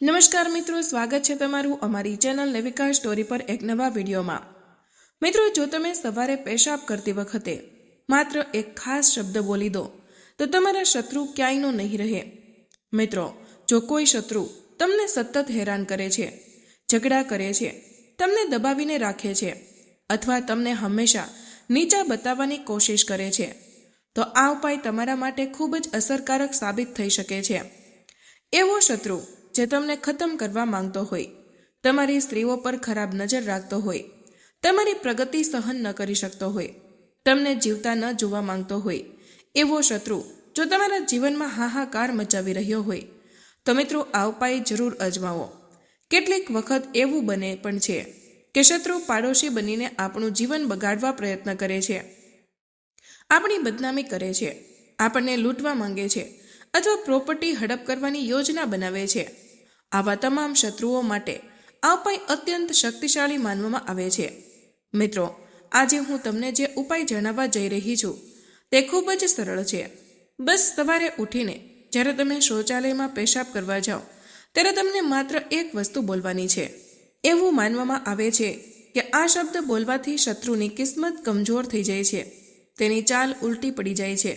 નમસ્કાર મિત્રો, સ્વાગત છે તમારું અમારી ચેનલ નવિકા સ્ટોરી પર એક નવા વિડીયોમાં. મિત્રો, જો તમે સવારે પેશાબ કરતી વખતે માત્ર એક ખાસ શબ્દ બોલી દો, તો તમારા શત્રુ ક્યાંયનો નહીં રહે. મિત્રો, જો કોઈ શત્રુ તમને સતત હેરાન કરે છે, ઝઘડા કરે છે, તમને દબાવીને રાખે છે, અથવા તમને હંમેશા નીચા બતાવવાની કોશિશ કરે છે, તો આ ઉપાય તમારા માટે ખૂબ જ અસરકારક સાબિત થઈ શકે છે. એવો શત્રુ જે તમને ખતમ કરવા માંગતો હોય. તમારી સ્ત્રીઓ પર ખરાબ નજર રાખતો હોય. તમારી પ્રગતિ સહન ન કરી શકતો હોય. તમને જીવતા ન જોવા માંગતો હોય. એવો શત્રુ, જો તમારા જીવનમાં હાહાકાર મચાવી રહ્યો હોય. તો મિત્રો, આ ઉપાય જરૂર અજમાવો. કેટલીક વખત એવું બને પણ છે કે શત્રુ પાડોશી બનીને આપણું જીવન બગાડવા પ્રયત્ન કરે છે. આપણી બદનામી કરે છે. આપણને લૂંટવા માંગે છે. અથવા પ્રોપર્ટી હડપ કરવાની યોજના બનાવે છે. આવા તમામ શત્રુઓ માટે આ ઉપાય અત્યંત શક્તિશાળી માનવામાં આવે છે. મિત્રો, આજે હું તમને જે ઉપાય જણાવવા જઈ રહી છું, તે ખૂબ જ સરળ છે. બસ સવારે ઉઠીને જ્યારે તમે શૌચાલયમાં પેશાબ કરવા જાઓ, ત્યારે તમને માત્ર એક વસ્તુ બોલવાની છે. એવું માનવામાં આવે છે કે આ શબ્દ બોલવાથી શત્રુની કિસ્મત કમજોર થઈ જાય છે. તેની ચાલ ઉલટી પડી જાય છે.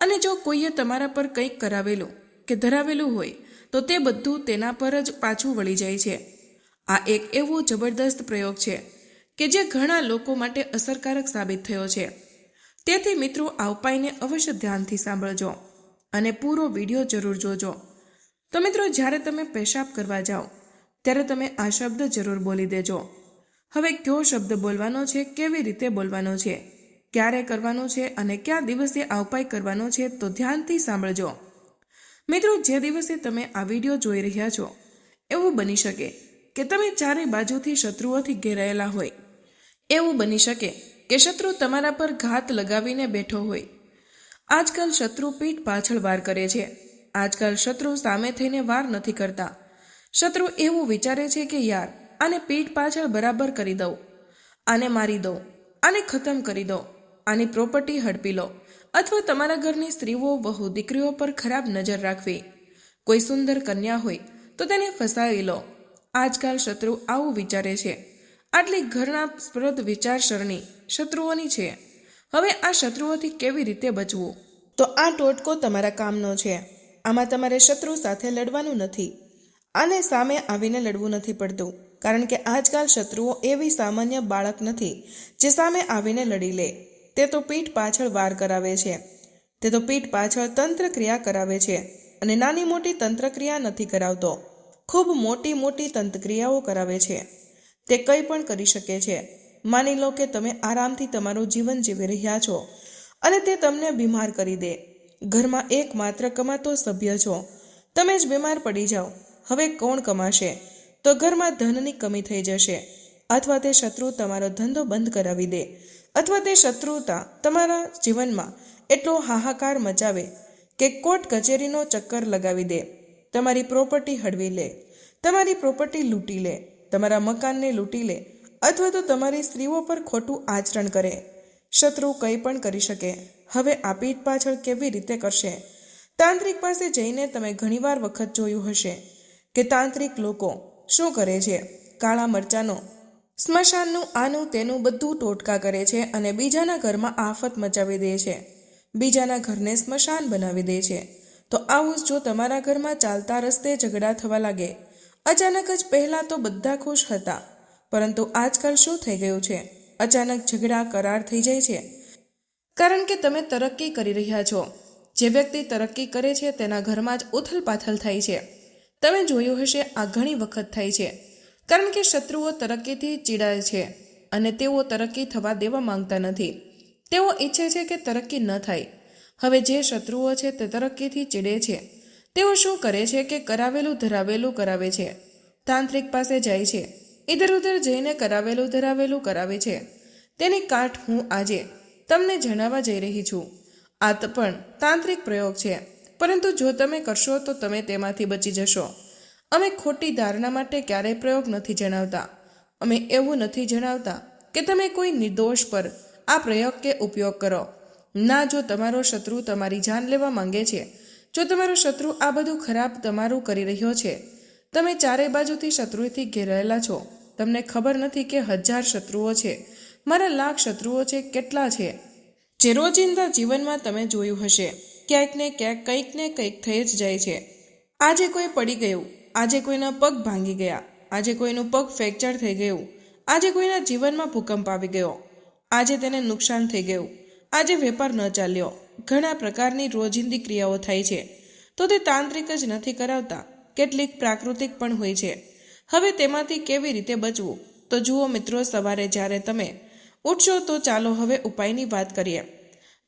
અને જો કોઈએ તમારા પર કંઈક કરાવેલું કે ધરાવેલું હોય તો તે બધું તેના પર જ પાછું વળી જાય છે. આ એક એવો જબરદસ્ત પ્રયોગ છે કે જે ઘણા લોકો માટે અસરકારક સાબિત થયો છે. તેથી મિત્રો, આ ઉપાયને અવશ્ય ધ્યાનથી સાંભળજો અને પૂરો વીડિયો જરૂર જોજો. તો મિત્રો, જ્યારે તમે પેશાબ કરવા જાઓ, ત્યારે તમે આ શબ્દ જરૂર બોલી દેજો. હવે કયો શબ્દ બોલવાનો છે, કેવી રીતે બોલવાનો છે, ક્યારે કરવાનો છે અને કયા દિવસે આ ઉપાય કરવાનો છે, તો ધ્યાનથી સાંભળજો. મિત્રો, જે દિવસે તમે આ વીડિયો જોઈ રહ્યા છો, એવું બની શકે કે તમે ચારે બાજુથી શત્રુઓથી ઘેરાયેલા હોય. એવું બની શકે કે શત્રુ તમારા પર ઘાત લગાવીને બેઠો હોય. આજકાલ શત્રુ પીઠ પાછળ વાર કરે છે. આજકાલ શત્રુ સામે થઈને વાર નથી કરતા. શત્રુ એવું વિચારે છે કે, યાર, આને પીઠ પાછળ બરાબર કરી દઉં. આને મારી દઉં. આને ખતમ કરી દો આની પ્રોપર્ટી હડપી લો. અથવા તમારા ઘરની સ્ત્રીઓ, વહુ, દીકરીઓ પર ખરાબ નજર રાખવી. કોઈ સુંદર કન્યા હોય, તો તેને ફસાવી લો. આજકાલ શત્રુ આવું વિચારે છે. આટલી ઘરના સ્પ્રદ વિચારસરણી શત્રુઓની છે. હવે આ શત્રુઓથી કેવી રીતે બચવું? તો આ ટોટકો તમારા કામનો છે. આમાં તમારે શત્રુ સાથે લડવાનું નથી. આને સામે આવીને લડવું નથી પડતું, કારણ કે આજકાલ શત્રુઓ એવી સામાન્ય બાળક નથી જે સામે આવીને લડી લે. તે તો પીઠ પાછળ વાર કરાવે છે. તે તો પીઠ પાછળ તંત્ર ક્રિયા કરાવે છે અને નાની મોટી તંત્રક્રિયા નથી કરાવતો. ખૂબ મોટી મોટી તંત્રક્રિયાઓ કરાવે છે. તે કંઈ પણ કરી શકે છે. માની લો કે તમે આરામથી તમારું જીવન જીવી રહ્યા છો અને તે તમને બીમાર કરી દે. ઘરમાં એકમાત્ર કમાતો સભ્ય છો. તમે જ બીમાર પડી જાઓ. હવે કોણ કમાશે? તો ઘરમાં ધનની કમી થઈ જશે. અથવા તે શત્રુ તમારો ધંધો બંધ કરાવી દે. અથવા તે શત્રુતા તમારા જીવનમાં એટલો હાહાકાર મચાવે કે કોર્ટ કચેરીનો ચક્કર લગાવી દે. તમારી પ્રોપર્ટી હડવી લે. તમારી પ્રોપર્ટી લૂંટી લે. તમારા મકાનને લૂંટી લે અથવા તો તમારી સ્ત્રીઓ પર ખોટું આચરણ કરે. શત્રુ કંઈ પણ કરી શકે. હવે આ પીઠ પાછળ કેવી રીતે કરશે? તાંત્રિક પાસે જઈને તમે ઘણીવાર વખત જોયું હશે કે તાંત્રિક લોકો શું કરે છે? કાળા મરચાંનો સ્મશાનનું આનું તેનું બધું ટોટકા કરે છે અને બીજાના ઘરમાં આફત મચાવી દે છે. બીજાના ઘરને સ્મશાન બનાવી દે છે. તો આવું જો તમારા ઘરમાં ચાલતા રસ્તે ઝઘડા થવા લાગે. અચાનક જ પહેલાં તો બધા ખુશ હતા. પરંતુ આજકાલ શું થઈ ગયું છે? અચાનક ઝઘડા કરાર થઈ જાય છે. કારણ કે તમે તરક્કી કરી રહ્યા છો. જે વ્યક્તિ તરક્કી કરે છે તેના ઘરમાં જ ઉથલ પાથલ થાય છે. તમે જોયું હશે આ ઘણી વખત થાય છે. કારણ કે શત્રુઓ તરક્કીથી ચીડાય છે અને તેઓ તરક્કી થવા દેવા માંગતા નથી. તેઓ ઈચ્છે છે કે તરક્કી ન થાય. હવે જે શત્રુઓ છે તે તરક્કીથી ચીડે છે. તેઓ શું કરે છે કે કરાવેલું ધરાવેલું કરાવે છે. તાંત્રિક પાસે જાય છે. ઇધર ઉધર જઈને કરાવેલું ધરાવેલું કરાવે છે. તેની કાઠ હું આજે તમને જણાવવા જઈ રહી છું. આ પણ તાંત્રિક પ્રયોગ છે. પરંતુ જો તમે કરશો તો તમે તેમાંથી બચી જશો. અમે ખોટી ધારણા માટે ક્યારેય પ્રયોગ નથી જણાવતા. અમે એવું નથી જણાવતા કે તમે કોઈ નિર્દોષ પર આ પ્રયોગ કે ઉપયોગ કરો. ના, જો તમારો શત્રુ તમારી જાન લેવા માંગે છે, જો તમારો શત્રુ આ બધું ખરાબ તમારું કરી રહ્યો છે, તમે ચારે બાજુથી શત્રુથી ઘેરાયેલા છો. તમને ખબર નથી કે હજાર શત્રુઓ છે. મારા લાખ શત્રુઓ છે, કેટલા છે? જે રોજિંદા જીવનમાં તમે જોયું હશે. ક્યાંક ને ક્યાંક કંઈક ને કંઈક થઈ જ જાય છે. આજે કોઈ પડી ગયું. આજે કોઈના પગ ભાંગી ગયા. આજે કોઈનું પગ ફ્રેક્ચર થઈ ગયું. આજે કોઈના જીવનમાં ભૂકંપ આવી ગયો. આજે તેને નુકસાન થઈ ગયું. આજે વેપાર ન ચાલ્યો. ઘણા પ્રકારની રોજિંદી ક્રિયાઓ થાય છે. તો તે તાંત્રિક જ નથી કરાવતા. કેટલીક પ્રાકૃતિક પણ હોય છે. હવે તેમાંથી કેવી રીતે બચવું? તો જુઓ મિત્રો, સવારે જ્યારે તમે ઉઠશો તો ચાલો હવે ઉપાયની વાત કરીએ.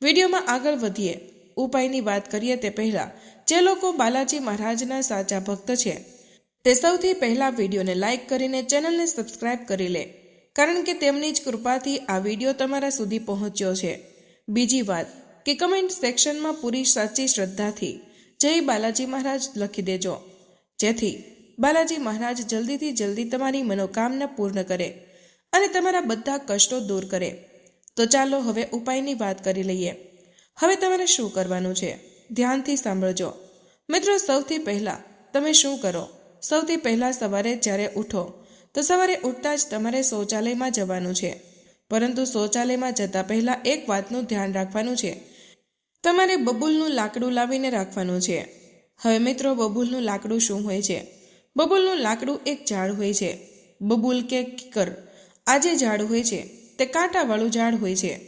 વિડીયોમાં આગળ વધીએ. ઉપાયની વાત કરીએ તે પહેલાં, જે લોકો બાલાજી મહારાજના સાચા ભક્ત છે તે સૌથી પહેલાં વિડીયોને લાઇક કરીને ચેનલને સબસ્ક્રાઇબ કરી લે. કારણ કે તેમની જ કૃપાથી આ વીડિયો તમારા સુધી પહોંચ્યો છે. બીજી વાત, કે કમેન્ટ સેક્શનમાં પૂરી સાચી શ્રદ્ધાથી. જય બાલાજી મહારાજ, લખી દેજો. જેથી, બાલાજી મહારાજ જલ્દીથી જલ્દી તમારી મનોકામના પૂર્ણ કરે અને તમારા બધા કષ્ટો દૂર કરે. તો ચાલો હવે ઉપાયની વાત કરી લઈએ. હવે તમારે શું કરવાનું છે? ધ્યાનથી સાંભળજો. મિત્રો, સૌથી પહેલાં તમે શું કરો? સૌથી પહેલાં સવારે જ્યારે ઉઠો, તો સવારે ઉઠતા જ તમારે શૌચાલયમાં જવાનું છે. પરંતુ શૌચાલયમાં જતા પહેલાં એક વાતનું ધ્યાન રાખવાનું છે. તમારે બબુલનું લાકડું લાવીને રાખવાનું છે. હવે મિત્રો, બબુલનું લાકડું શું હોય છે? બબુલનું લાકડું એક ઝાડ હોય છે. બબુલ કે કિકર, આ જે ઝાડ હોય છે, તે કાંટાવાળું ઝાડ હોય છે.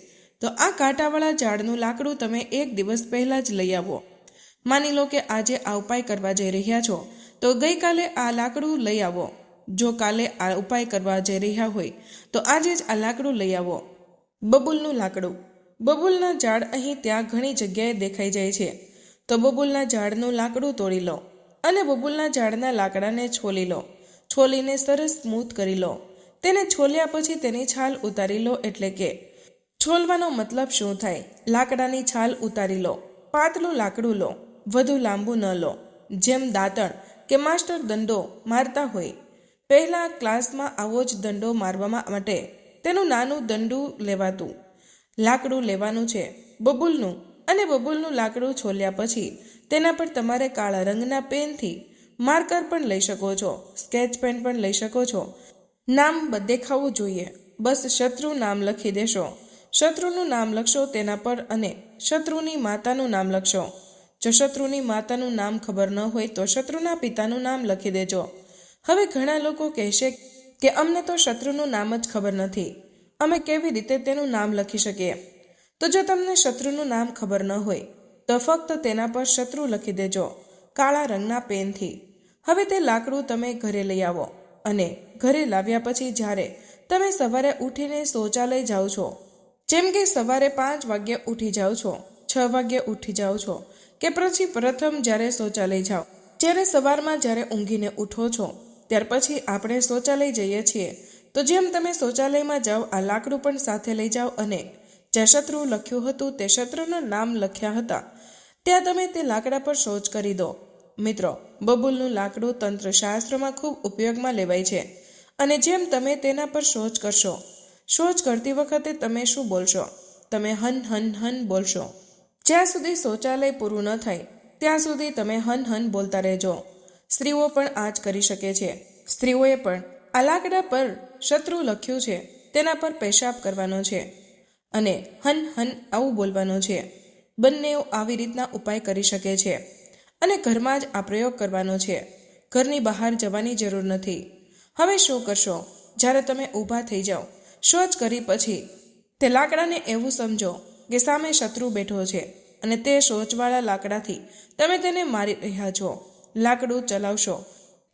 તો આ કાંટાવાળા ઝાડનું લાકડું તમે એક દિવસ પહેલાં જ લઈ આવો. માની લો કે આજે આ ઉપાય કરવા જઈ રહ્યા છો. તો ગઈકાલે આ લાકડું લઈ આવો. જો કાલે આ ઉપાય કરવા જઈ રહ્યા હોય, તો આજે જ આ લાકડું લઈ આવો. બબુલનું લાકડું. બબુલના ઝાડ અહીં ત્યાં ઘણી જગ્યાએ દેખાઈ જાય છે. તો બબુલના ઝાડનું લાકડું તોડી લો અને બબુલના ઝાડના લાકડાને છોલી લો. છોલીને સરસ સ્મૂથ કરી લો. તેને છોલ્યા પછી તેની છાલ ઉતારી લો એટલે કે છોલવાનો મતલબ શું થાય? લાકડાની છાલ ઉતારી લો. પાતળું લાકડું લો. વધુ લાંબુ ન લો. જેમ દાંતણ કે માસ્ટર દંડો મારતા હોય. પહેલાં ક્લાસમાં આવો જ દંડો મારવા માટે તેનું નાનું દંડું લેવાતું. લાકડું લેવાનું છે, બબુલનું. અને બબુલનું લાકડું છોલ્યા પછી તેના પર તમારે કાળા રંગના પેનથી માર્કર પણ લઈ શકો છો, સ્કેચ પેન પણ લઈ શકો છો. નામ દેખાવું જોઈએ. બસ શત્રુ નામ લખી દેશો. શત્રુનું નામ લખશો તેના પર અને શત્રુની માતાનું નામ લખશો. જો શત્રુની માતાનું નામ ખબર ન હોય તો શત્રુના પિતાનું નામ લખી દેજો. હવે ઘણા લોકો કહેશે કે અમને તો શત્રુનું નામ જ ખબર નથી. અમે કેવી રીતે તેનું નામ લખી શકીએ? તો જો તમને શત્રુનું નામ ખબર ન હોય, તો ફક્ત તેના પર શત્રુ લખી દેજો, કાળા રંગના પેનથી. હવે તે લાકડું તમે ઘરે લઈ આવો અને ઘરે લાવ્યા પછી જ્યારે તમે સવારે ઉઠીને શૌચાલય જાઓ છો, જેમ કે સવારે પાંચ વાગ્યે ઉઠી જાઓ છો, છ વાગ્યે ઉઠી જાઓ છો કે પછી પ્રથમ જ્યારે શૌચાલય જાઓ, જ્યારે સવારમાં જ્યારે ઊંઘીને ઉઠો છો, ત્યાર પછી આપણે શૌચાલય જઈએ છીએ. તો જેમ તમે શૌચાલયમાં જાઓ, આ લાકડું પણ સાથે લઈ જાઓ અને જ્યાં શત્રુ લખ્યું હતું તે શત્રુનું નામ લખ્યા હતા. ત્યાં તમે તે લાકડા પર શૌચ કરી દો. મિત્રો, બબુલનું લાકડું તંત્રશાસ્ત્રમાં ખૂબ ઉપયોગમાં લેવાય છે. અને જેમ તમે તેના પર શૌચ કરશો, શૌચ કરતી વખતે તમે શું બોલશો? તમે હન હન હન બોલશો. જ્યાં સુધી શૌચાલય પૂરું ન થાય, ત્યાં સુધી તમે હન હન બોલતા રહેજો. સ્ત્રીઓ પણ આ જ કરી શકે છે. સ્ત્રીઓએ પણ આ લાકડા પર શત્રુ લખ્યું છે, તેના પર પેશાબ કરવાનો છે અને હન હન આવું બોલવાનું છે. બંનેઓ આવી રીતના ઉપાય કરી શકે છે અને ઘરમાં જ આ પ્રયોગ કરવાનો છે. ઘરની બહાર જવાની જરૂર નથી. હવે શું કરશો? જ્યારે તમે ઊભા થઈ જાઓ, શૌચ કરી પછી તે લાકડાને એવું સમજો કે સામે શત્રુ બેઠો છે અને તે શૌચવાળા લાકડાથી તમે તેને મારી રહ્યા છો. લાકડું ચલાવશો.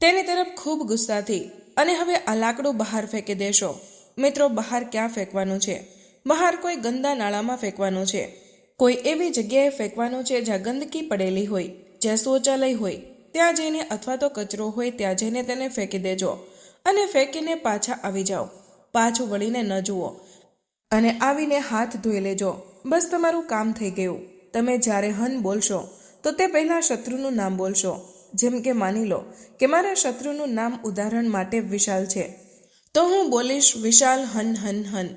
તેની તરફ ખૂબ ગુસ્સાથી અને હવે આ લાકડું બહાર ફેંકી દેશો. મિત્રો, બહાર ક્યાં ફેંકવાનું છે? બહાર કોઈ ગંદા નાળામાં ફેંકવાનું છે. કોઈ એવી જગ્યાએ ફેંકવાનું છે જ્યાં ગંદકી પડેલી હોય, જ્યાં શૌચાલય હોય, ત્યાં જઈને અથવા તો કચરો હોય ત્યાં જઈને તેને ફેંકી દેજો અને ફેંકીને પાછા આવી જાઓ. પાછું વળીને ન જુઓ અને આવીને હાથ ધોઈ લેજો. બસ તમારું કામ થઈ ગયું. તમે જ્યારે હન બોલશો, તો તે પહેલાં શત્રુનું નામ બોલશો. જેમ કે માની લો કે મારા શત્રુનું નામ ઉદાહરણ માટે વિશાલ છે. તો હું બોલીશ વિશાલ હન હન હન.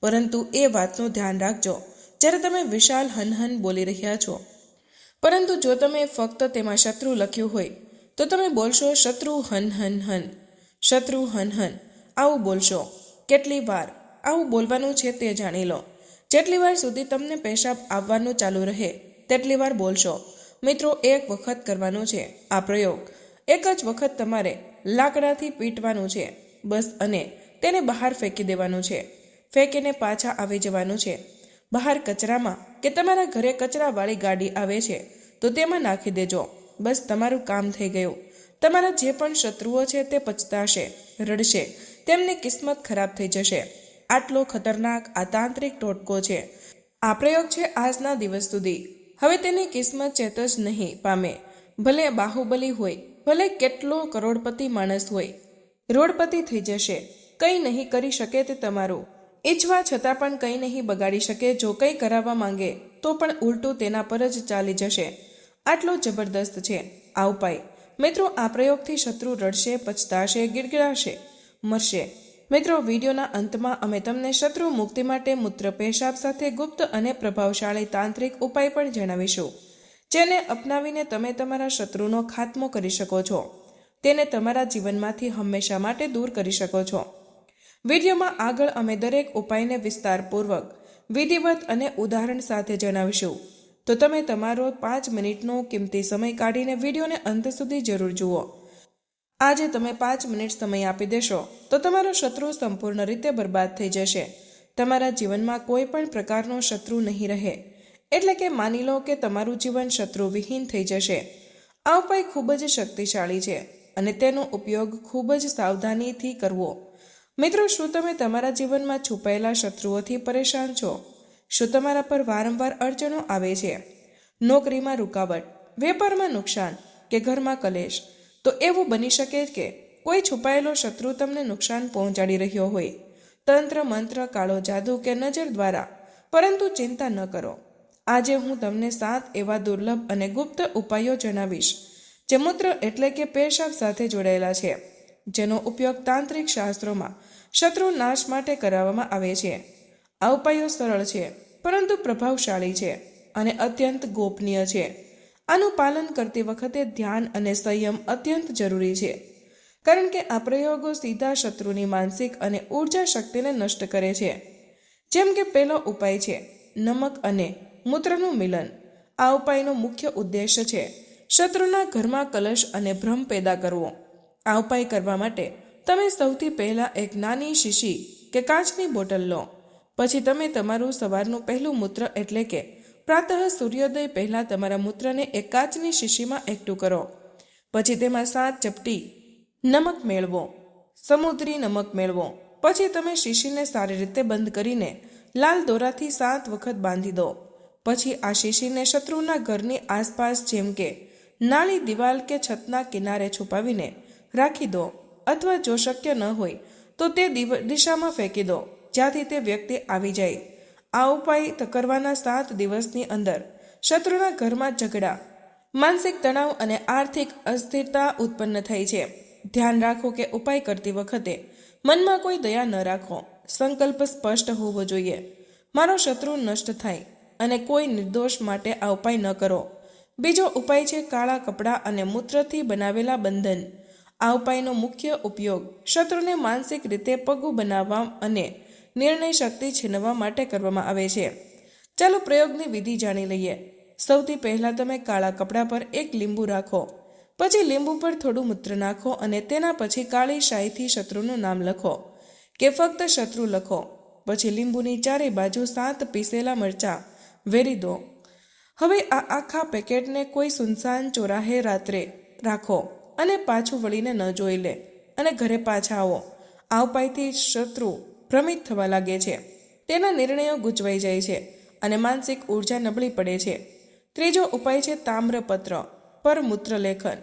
પરંતુ એ વાતનું ધ્યાન રાખજો, જ્યારે તમે વિશાલ હન હન બોલી રહ્યા છો. પરંતુ જો તમે ફક્ત તેમાં શત્રુ લખ્યું હોય, તો તમે બોલશો શત્રુ હન હન હન. શત્રુ હન હન. આવું બોલશો. કેટલી વાર? આવું બોલવાનું છે તે જાણી લો. જેટલી વાર સુધી તમને પેશાબ આવવાનું ચાલુ રહે, તેટલી વાર બોલશો. મિત્રો, એક વખત કરવાનો છે આ પ્રયોગ. એક જ વખત તમારે લાકડાથી પીટવાનું છે, બસ અને તેને બહાર ફેંકી દેવાનું છે. ફેંકીને પાછા આવી જવાનું છે. બહાર કચરામાં કે તમારા ઘરે કચરાવાળી ગાડી આવે છે, તો તેમાં નાખી દેજો. બસ તમારું કામ થઈ ગયું. તમારા જે પણ શત્રુઓ છે તે પછતાશે, રડશે. તેમની કિસ્મત ખરાબ થઈ જશે. આટલો ખતરનાક આ તાંત્રિક ટોટકો છે. આ પ્રયોગ છે આજના દિવસ સુધી. હવે તેની કિસ્મત ચેતજ નહીં પામે. ભલે બાહુબલી હોય, ભલે કેટલો કરોડપતિ માણસ હોય. રોડપતિ થઈ જશે. કંઈ નહીં કરી શકે તે તમારું. ઈચ્છવા છતાં પણ કંઈ નહીં બગાડી શકે જો કંઈ કરાવવા માંગે, તો પણ ઉલટું તેના પર જ ચાલી જશે. આટલો જબરદસ્ત છે. આ ઉપાય. મિત્રો, આ પ્રયોગથી શત્રુ રડશે, પછતાશે, ગીડગીડાશે, મરશે. મિત્રો, વિડીયોના અંતમાં અમે તમને શત્રુ મુક્તિ માટે મૂત્ર પેશાબ સાથે ગુપ્ત અને પ્રભાવશાળી તાંત્રિક ઉપાય પણ જણાવીશું, જેને અપનાવીને તમે તમારા શત્રુનો ખાત્મો કરી શકો છો. તેને તમારા જીવનમાંથી હંમેશા માટે દૂર કરી શકો છો. વિડીયોમાં આગળ અમે દરેક ઉપાયને વિસ્તારપૂર્વક, વિધિવત અને ઉદાહરણ સાથે જણાવીશું. તો તમે તમારો પાંચ મિનિટનો કિંમતી સમય કાઢીને વિડીયોને અંત સુધી જરૂર જુઓ. આજે તમે પાંચ મિનિટ સમય આપી દેશો, તો તમારો શત્રુ સંપૂર્ણ રીતે બરબાદ થઈ જશે. તમારા જીવનમાં કોઈ પણ પ્રકારનો શત્રુ નહીં રહે. એટલે કે માની લો કે તમારું જીવન શત્રુ વિહીન થઈ જશે. આ ઉપાય ખૂબ જ શક્તિશાળી છે અને તેનો ઉપયોગ ખૂબ જ સાવધાનીથી કરવો. મિત્રો, શું તમે તમારા જીવનમાં છુપાયેલા શત્રુઓથી પરેશાન છો? શું તમારા પર વારંવાર અડચણો આવે છે? નોકરીમાં રૂકાવટ, વેપારમાં નુકસાન કે ઘરમાં કલેશ? તો એવું બની શકે કે કોઈ છુપાયેલો શત્રુ તમને નુકસાન પહોંચાડી રહ્યો હોય. તંત્ર, મંત્ર, કાળો જાદુ કે નજર દ્વારા. પરંતુ ચિંતા ન કરો. આજે હું તમને સાત એવા દુર્લભ અને ગુપ્ત ઉપાયો જણાવીશ. જે મૂત્ર એટલે કે પેશાબ સાથે જોડાયેલા છે, જેનો ઉપયોગ તાંત્રિક શાસ્ત્રોમાં શત્રુ નાશ માટે કરાવવામાં આવે છે. આ ઉપાયો સરળ છે, પરંતુ પ્રભાવશાળી છે અને અત્યંત ગોપનીય છે. આનું પાલન કરતી વખતે ધ્યાન અને સંયમ અત્યંત જરૂરી છે. કારણ કે આ પ્રયોગો સીધા શત્રુની માનસિક અને ઊર્જા શક્તિને નષ્ટ કરે છે. જેમ કે પહેલો ઉપાય છે, નમક અને મૂત્રનું મિલન. આ ઉપાયનો મુખ્ય ઉદ્દેશ્ય છે, શત્રુના ઘરમાં કલશ અને ભ્રમ પેદા કરવો. આ ઉપાય કરવા માટે તમે સૌથી પહેલાં એક નાની શીશી કે કાચની બોટલ લો. પછી તમે તમારું સવારનું પહેલું મૂત્ર એટલે કે પ્રાતઃ સૂર્યોદય પહેલાં તમારા મૂત્રને એક કાચની શીશીમાં એકઠું કરો. પછી તેમાં સાત ચપટી નમક મેળવો. સમુદ્રી નમક મેળવો. પછી તમે શીશીને સારી રીતે બંધ કરીને લાલ દોરાથી સાત વખત બાંધી દો. પછી આ શીશીને શત્રુના ઘરની આસપાસ જેમ કે નાળી દિવાલ કે છતના કિનારે છુપાવીને રાખી દો અથવા જો શક્ય ન હોય તો તે દિશામાં ફેંકી દો, જ્યાંથી તે વ્યક્તિ આવી જાય. આ ઉપાય તકરવાના સાત દિવસની અંદર. શત્રુના ઘરમાં ઝઘડા, માનસિક તણાવ અને આર્થિક અસ્થિરતા ઉત્પન્ન થાય છે. ધ્યાન રાખો કે ઉપાય કરતી વખતે મનમાં કોઈ દયા ન રાખો. સંકલ્પ સ્પષ્ટ હોવો જોઈએ. મારો શત્રુ નષ્ટ થાય અને કોઈ નિર્દોષ માટે આ ઉપાય ન કરો. બીજો ઉપાય છે કાળા કપડાં અને મૂત્રથી બનાવેલા બંધન. આ ઉપાયનો મુખ્ય ઉપયોગ શત્રુને માનસિક રીતે પગું બનાવવા અને નિર્ણય શક્તિ છીનવવા માટે કરવામાં આવે છે. ચાલો પ્રયોગની વિધિ જાણી લઈએ. સૌથી પહેલાં તમે કાળા કપડા પર એક લીંબુ રાખો. પછી લીંબુ પર થોડું મૂત્ર નાખો અને તેના પછી કાળી શાહીથી શત્રુનું નામ લખો. કે ફક્ત શત્રુ લખો. પછી લીંબુની ચારે બાજુ સાત પીસેલા મરચાં વેરી દો. હવે આ આખા પેકેટને કોઈ સુનસાન ચોરાહે રાત્રે રાખો અને પાછું વળીને ન જોઈ લે. અને ઘરે પાછા આવો. આ ઉપાયથી શત્રુ ભ્રમિત થવા લાગે છે. તેના નિર્ણયો ગૂંચવાઈ જાય છે અને માનસિક ઊર્જા નબળી પડે છે. ત્રીજો ઉપાય છે તામ્રપત્ર પર મૂત્રલેખન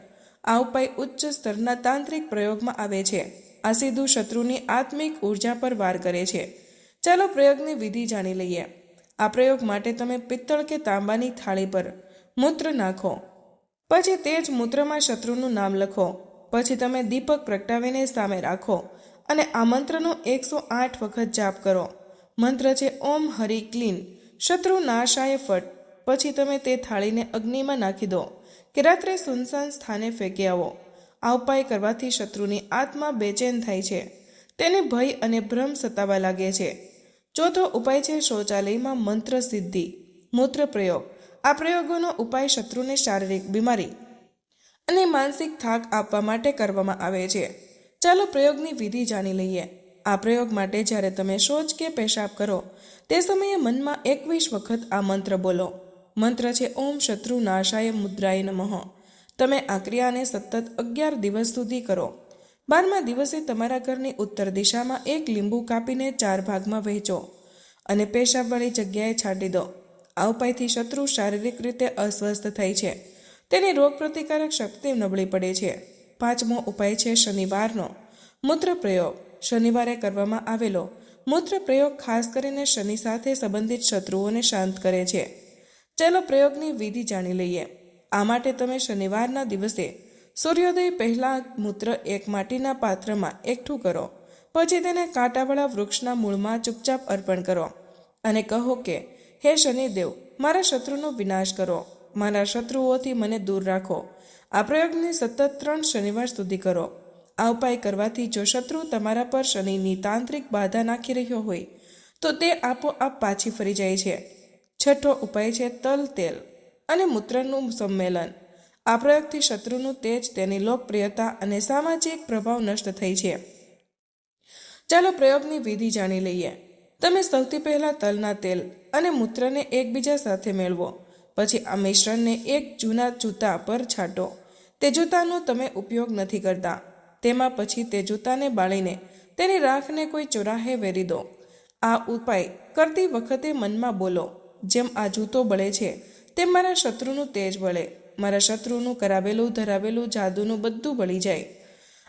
આ ઉપાય ઉચ્ચ સ્તરના તાંત્રિક પ્રયોગમાં આવે છે. આ સીધું શત્રુની આત્મિક ઊર્જા પર વાર કરે છે. ચાલો પ્રયોગની વિધિ જાણી લઈએ. આ પ્રયોગ માટે તમે પિત્તળ કે તાંબાની થાળી પર મૂત્ર નાખો. પછી તે જ મૂત્રમાં શત્રુનું નામ લખો. પછી તમે દીપક પ્રગટાવીને સામે રાખો. અને આ મંત્રનો એકસો આઠ વખત જાપ કરો. મંત્ર છે, ઓમ હરિ ક્લીન. શત્રુ નાશાય ફટ. પછી તમે તે થાળીને અગ્નિમાં નાખી દો કે રાત્રે સુનસાન સ્થાને ફેંકી આવો. આ ઉપાય કરવાથી શત્રુની આત્મા બેચેન થાય છે. તેને ભય અને ભ્રમ સતાવા લાગે છે. ચોથો ઉપાય છે, શૌચાલયમાં મંત્ર સિદ્ધિ. મૂત્ર પ્રયોગ. આ પ્રયોગોનો ઉપાય શત્રુને શારીરિક બીમારી અને માનસિક થાક આપવા માટે કરવામાં આવે છે. ચાલો પ્રયોગની વિધિ જાણી લઈએ. આ પ્રયોગ માટે જ્યારે તમે શૌચ કે પેશાબ કરો, તે સમયે મનમાં એકવીસ વખત આ મંત્ર બોલો. મંત્ર છે, ઓમ શત્રુ નાશાય મુદ્રાય નમઃ. તમે આ ક્રિયાને સતત અગિયાર દિવસ સુધી કરો. બારમા દિવસે તમારા ઘરની ઉત્તર દિશામાં એક લીંબુ કાપીને ચાર ભાગમાં વહેંચો અને પેશાબવાળી જગ્યાએ છાંટી દો. આ ઉપાયથી શત્રુ શારીરિક રીતે અસ્વસ્થ થાય છે. તેની રોગપ્રતિકારક શક્તિ નબળી પડે છે. પાંચમો ઉપાય છે શનિવારનો. મૂત્ર પ્રયોગ શનિવારે કરવામાં આવેલો મૂત્ર પ્રયોગ ખાસ કરીને શનિ સાથે સંબંધિત શત્રુઓને શાંત કરે છે. ચાલો પ્રયોગની વિધિ જાણી લઈએ. આ માટે તમે શનિવારના દિવસે સૂર્યોદય પહેલાં મૂત્ર એક માટીના પાત્રમાં એકઠું કરો. પછી તેને કાંટાવાળા વૃક્ષના મૂળમાં ચૂપચાપ અર્પણ કરો. અને કહો કે, હે શનિદેવ, મારા શત્રુનો વિનાશ કરો. મારા શત્રુઓથી મને દૂર રાખો. આ પ્રયોગને સતત ત્રણ શનિવાર સુધી કરો. આ ઉપાય કરવાથી જો શત્રુ તમારા પર શનિની તાંત્રિક બાધા નાખી રહ્યો હોય, તો તે આપોઆપ પાછી ફરી જાય છે. છઠ્ઠો ઉપાય છે તલ તેલ અને મૂત્રનું સંમેલન. આ પ્રયોગથી શત્રુનું તેજ, તેની લોકપ્રિયતા અને સામાજિક પ્રભાવ નષ્ટ થઈ છે. ચાલો પ્રયોગની વિધિ જાણી લઈએ. તમે સૌથી પહેલાં તલના તેલ અને મૂત્રને એકબીજા સાથે મેળવો. પછી આ મિશ્રણને એક જૂના જૂતા પર છાંટો. તે જૂતાનો તમે ઉપયોગ નથી કરતા. તેમાં પછી તે જૂતાને બાળીને તેની રાખને કોઈ ચોરાહે વેરી દો. આ ઉપાય કરતી વખતે મનમાં બોલો, જેમ આ જૂતો બળે છે, તેમ મારા શત્રુનું તેજ બળે. મારા શત્રુનું કરાવેલું, ધરાવેલું જાદુનું બધું બળી જાય.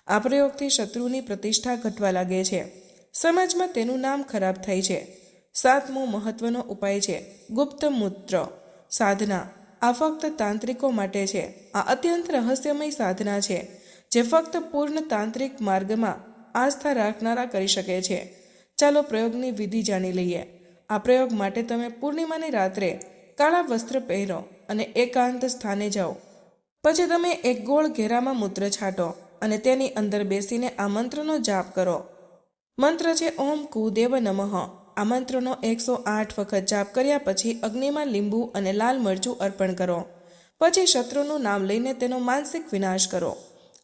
આ પ્રયોગથી શત્રુની પ્રતિષ્ઠા ઘટવા લાગે છે. સમાજમાં તેનું નામ ખરાબ થાય છે. સાતમો મહત્વનો ઉપાય છે, ગુપ્ત મૂત્ર. સાધના. આ ફક્ત તાંત્રિકો માટે છે. આ અત્યંત રહસ્યમય સાધના છે, જે ફક્ત પૂર્ણ તાંત્રિક માર્ગમાં આસ્થા રાખનારા કરી શકે છે. ચાલો પ્રયોગની વિધિ જાણી લઈએ. આ પ્રયોગ માટે તમે પૂર્ણિમાની રાત્રે કાળા વસ્ત્ર પહેરો અને એકાંત સ્થાને જાઓ. પછી તમે એક ગોળ ઘેરામાં મૂત્ર છાંટો અને તેની અંદર બેસીને આ મંત્રનો જાપ કરો. મંત્ર છે, ઓમ કુદેવ નમઃ. આ મંત્રનો એકસો આઠ વખત જાપ કર્યા પછી અગ્નિમાં લીંબુ અને લાલ મરચું અર્પણ કરો. પછી શત્રુનું નામ લઈને તેનો માનસિક વિનાશ કરો.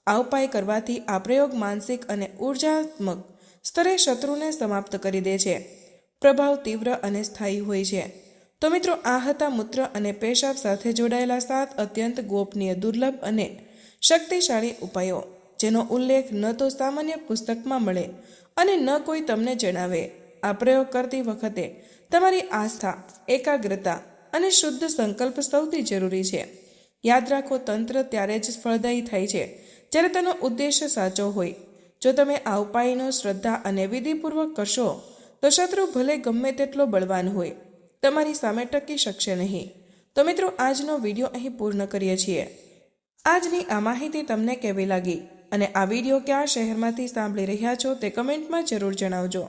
આ ઉપાય કરવાથી આ પ્રયોગ માનસિક અને ઉર્જાત્મક સ્તરે શત્રુને સમાપ્ત કરી દે છે. પ્રભાવ તીવ્ર અને સ્થાયી હોય છે. તો મિત્રો, આ હતા મૂત્ર અને પેશાબ સાથે જોડાયેલા સાત અત્યંત ગોપનીય, દુર્લભ અને શક્તિશાળી ઉપાયો, જેનો ઉલ્લેખ ન તો સામાન્ય પુસ્તકમાં મળે અને ન કોઈ તમને જણાવે. આ પ્રયોગ કરતી વખતે તમારી આસ્થા, એકાગ્રતા અને શુદ્ધ સંકલ્પ સૌથી જરૂરી છે. યાદ રાખો, તંત્ર ત્યારે જ ફળદાયી થાય છે જ્યારે તેનો ઉદ્દેશ્ય સાચો હોય. જો તમે આ ઉપાયનો શ્રદ્ધા અને વિધિપૂર્વક કરશો, તો શત્રુ ભલે ગમે તેટલો બળવાન હોય. તમારી સામે ટકી શકશે નહીં. તો મિત્રો, આજનો વીડિયો અહીં પૂર્ણ કરીએ છીએ. આજની આ માહિતી તમને કેવી લાગી અને આ વીડિયો કયા શહેરમાંથી સાંભળી રહ્યા છો તે કમેન્ટમાં જરૂર જણાવજો.